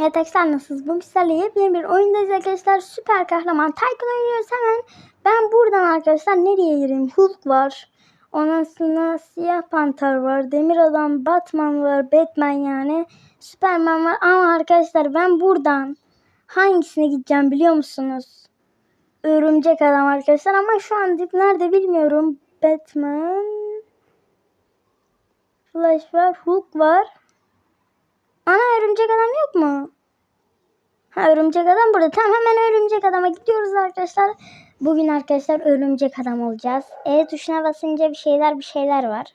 Evet arkadaşlar nasılsınız? Bu sizlerle yepyeni bir oyundayız arkadaşlar. Süper kahraman Tycoon oynuyoruz hemen. Ben buradan arkadaşlar nereye gireyim? Hulk var. Ondan sonra Siyah Panter var. Demir Adam, Batman var. Batman yani. Superman var. Ama arkadaşlar ben buradan hangisine gideceğim biliyor musunuz? Örümcek Adam arkadaşlar. Ama şu an nerede bilmiyorum. Batman. Flash var. Hulk var. Ana örümcek adam yok mu? Ha örümcek adam burada. Tamam hemen örümcek adama gidiyoruz arkadaşlar. Bugün arkadaşlar örümcek adam olacağız. E tuşuna basınca bir şeyler bir şeyler var.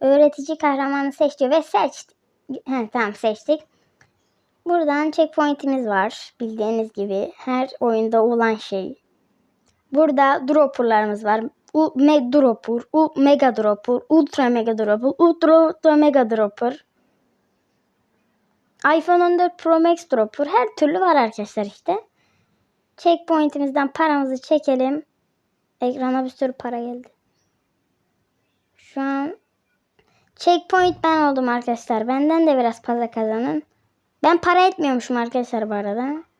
Öğretici kahramanı seç diyor ve seçtik. He, tamam seçtik. Buradan checkpoint'imiz var. Bildiğiniz gibi her oyunda olan şey. Burada dropperlarımız var. U me dropper, u mega dropper, ultra mega dropper, ultra ultra mega dropper iPhone 14 Pro Max Dropper her türlü var arkadaşlar işte. Checkpoint'imizden paramızı çekelim. Ekrana bir sürü para geldi. Şu an checkpoint ben oldum arkadaşlar. Benden de biraz para kazanın. Ben para etmiyormuşum arkadaşlar bu arada.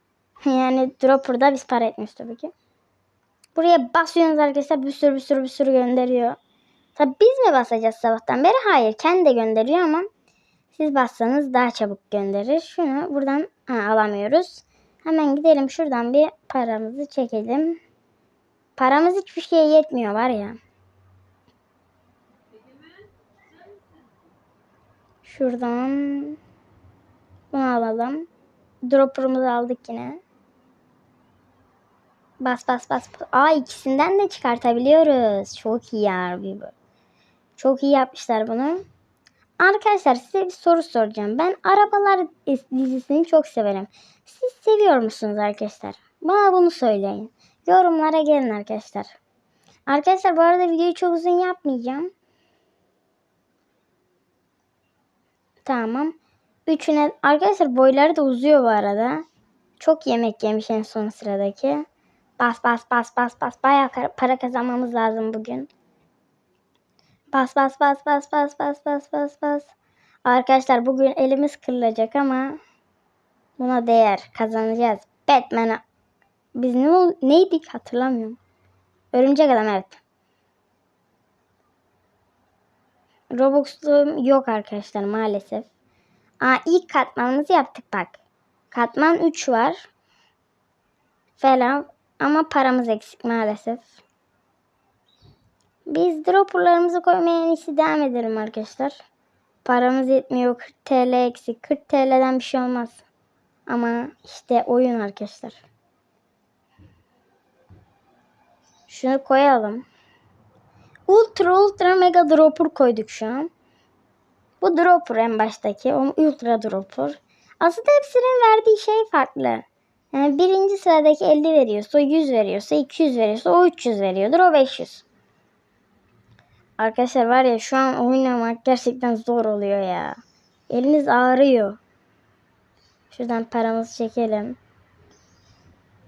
Yani Dropper'da biz para etmiyoruz tabii ki. Buraya basıyorsunuz arkadaşlar bir sürü bir sürü bir sürü gönderiyor. Tabii biz mi basacağız sabahtan beri? Hayır kendi de gönderiyor ama siz bassanız daha çabuk gönderir. Şunu buradan ha, alamıyoruz. Hemen gidelim şuradan bir paramızı çekelim. Paramız hiçbir şeye yetmiyor var ya. Şuradan bunu alalım. Dropper'ımızı aldık yine. Bas bas bas. Aa ikisinden de çıkartabiliyoruz. Çok iyi ya. Çok iyi yapmışlar bunu. Arkadaşlar size bir soru soracağım. Ben Arabalar dizisini çok severim. Siz seviyor musunuz arkadaşlar? Bana bunu söyleyin. Yorumlara gelin arkadaşlar. Arkadaşlar bu arada videoyu çok uzun yapmayacağım. Tamam. Üçüne arkadaşlar boyları da uzuyor bu arada. Çok yemek yemiş en son sıradaki. Bas bas bas bas bas. Bayağı para kazanmamız lazım bugün. Bas bas bas bas bas bas bas bas bas. Arkadaşlar bugün elimiz kırılacak ama buna değer kazanacağız. Batman'a biz ne neydik hatırlamıyorum. Örümcek adam evet. Robux'luğum yok arkadaşlar maalesef. Aa ilk katmanımızı yaptık bak. Katman 3 var. Falan ama paramız eksik maalesef. Biz dropperlarımızı koymaya en iyisi devam edelim arkadaşlar. Paramız yetmiyor. 40 TL eksik. 40 TL'den bir şey olmaz. Ama işte oyun arkadaşlar. Şunu koyalım. Ultra ultra mega dropper koyduk şu an. Bu dropper en baştaki. O ultra dropper. Aslında hepsinin verdiği şey farklı. Yani birinci sıradaki 50 veriyorsa, o 100 veriyorsa, 200 veriyorsa, o 300 veriyordur, o 500. Arkadaşlar var ya şu an oynamak gerçekten zor oluyor ya. Eliniz ağrıyor. Şuradan paramızı çekelim.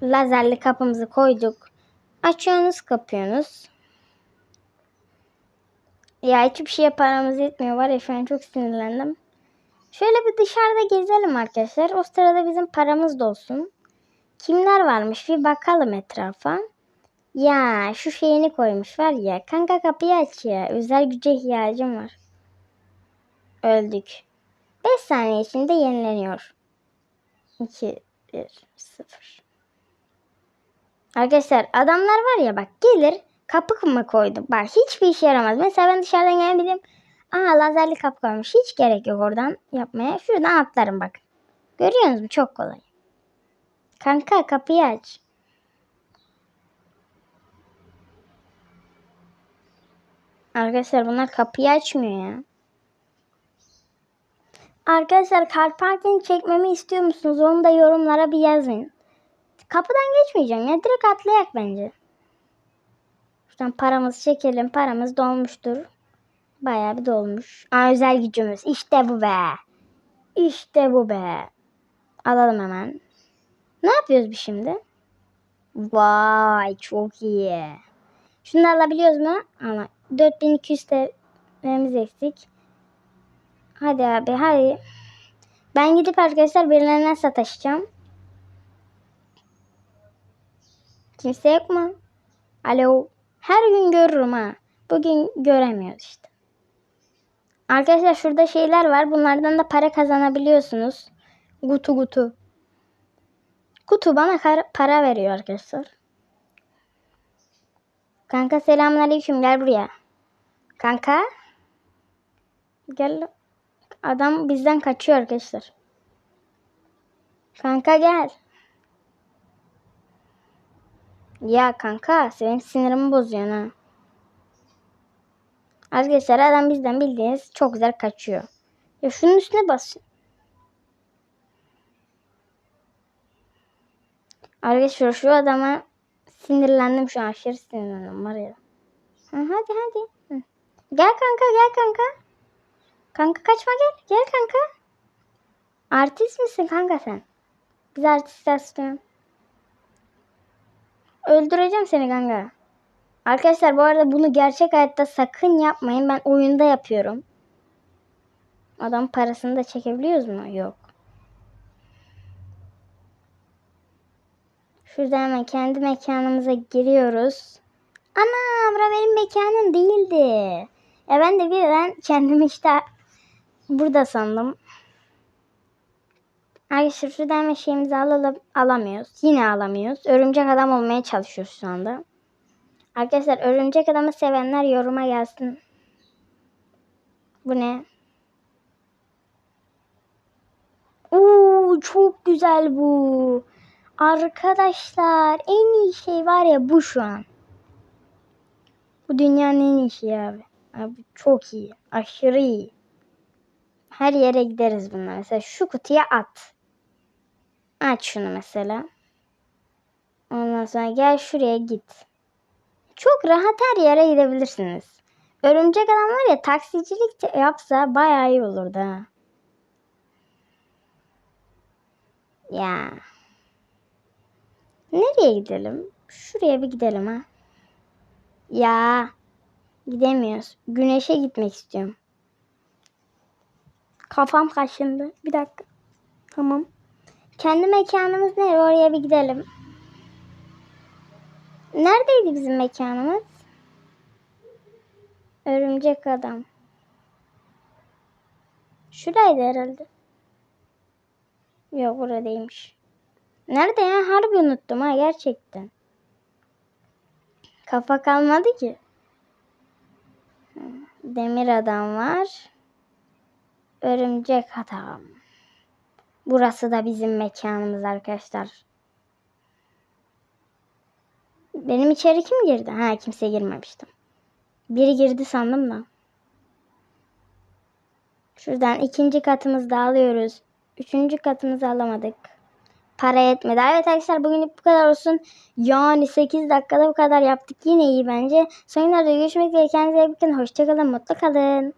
Lazerli kapımızı koyduk. Açıyorsunuz kapıyorsunuz. Ya hiçbir şeye paramız yetmiyor var ya şu an çok sinirlendim. Şöyle bir dışarıda gezelim arkadaşlar. O sırada bizim paramız dolsun. Kimler varmış bir bakalım etrafa. Ya şu şeyini koymuş var ya. Kanka kapıyı aç ya. Özel güce ihtiyacım var. Öldük. 5 saniye içinde yenileniyor. 2, 1, 0. Arkadaşlar adamlar var ya bak gelir kapı mı koydum. Bak hiçbir işe yaramaz. Mesela ben dışarıdan gelebilirim. Aa lazerli kapı koymuş. Hiç gerek yok oradan yapmaya. Şuradan atlarım bak. Görüyorsunuz mu? Çok kolay. Kanka kapıyı aç. Arkadaşlar bunlar kapıyı açmıyor ya. Arkadaşlar car parking çekmemi istiyor musunuz? Onu da yorumlara bir yazın. Kapıdan geçmeyeceğim ya. Direkt atlayak bence. Şuradan paramızı çekelim. Paramız dolmuştur. Bayağı bir dolmuş. Aa, özel gücümüz. İşte bu be. İşte bu be. Alalım hemen. Ne yapıyoruz biz şimdi? Vay çok iyi. Şunu alabiliyoruz mu? Ama 4200 TL'miz eksik. Hadi abi hadi. Ben gidip arkadaşlar birilerine sataşacağım. Kimse yok mu? Alo. Her gün görürüm ha. Bugün göremiyoruz işte. Arkadaşlar şurada şeyler var. Bunlardan da para kazanabiliyorsunuz. Gutu gutu. Kutu bana para veriyor arkadaşlar. Kanka selamünaleyküm gel buraya. Kanka. Gel. Adam bizden kaçıyor arkadaşlar. Kanka gel. Ya kanka senin sinirimi bozuyorsun ha. Arkadaşlar adam bizden bildiğiniz çok güzel kaçıyor. Ya şunun üstüne bas. Arkadaşlar şu adama sinirlendim şu an aşırı sinirlendim var ya. Ha, hadi hadi. Hı. Gel kanka gel kanka. Kanka kaçma gel. Gel kanka. Artist misin kanka sen? Biz artistler istiyorum. Öldüreceğim seni kanka. Arkadaşlar bu arada bunu gerçek hayatta sakın yapmayın. Ben oyunda yapıyorum. Adam parasını da çekebiliyoruz mu? Yok. Şurada hemen kendi mekanımıza giriyoruz. Ana bura benim mekanım değildi. Ya ben de birden kendimi işte burada sandım. Arkadaşlar şurada hemen şeyimizi alalım. Alamıyoruz. Yine alamıyoruz. Örümcek adam olmaya çalışıyoruz şu anda. Arkadaşlar örümcek adamı sevenler yoruma gelsin. Bu ne? Oo çok güzel bu. Arkadaşlar en iyi şey var ya bu şu an. Bu dünyanın en iyi şeyi abi. Abi çok iyi. Aşırı iyi. Her yere gideriz bunlar. Mesela şu kutuya at. Aç şunu mesela. Ondan sonra gel şuraya git. Çok rahat her yere gidebilirsiniz. Örümcek adam var ya taksicilik yapsa bayağı iyi olurdu ha. Ya. Nereye gidelim? Şuraya bir gidelim ha. Ya. Gidemiyoruz. Güneşe gitmek istiyorum. Kafam kaşındı. Bir dakika. Tamam. Kendi mekanımız nereye? Oraya bir gidelim. Neredeydi bizim mekanımız? Örümcek adam. Şuraydı herhalde. Yok buradaymış. Nerede ya? Harbi unuttum ha gerçekten. Kafa kalmadı ki. Demir adam var. Örümcek adam. Burası da bizim mekanımız arkadaşlar. Benim içeri kim girdi? Ha kimse girmemiştim. Biri girdi sandım da. Şuradan ikinci katımızda alıyoruz. Üçüncü katımızı alamadık. Para yetmedi. Evet arkadaşlar bugünlük bu kadar olsun. Yani 8 dakikada bu kadar yaptık. Yine iyi bence. Sonraki görüşmek üzere. Kendinize iyi bakın. Hoşçakalın. Mutlu kalın.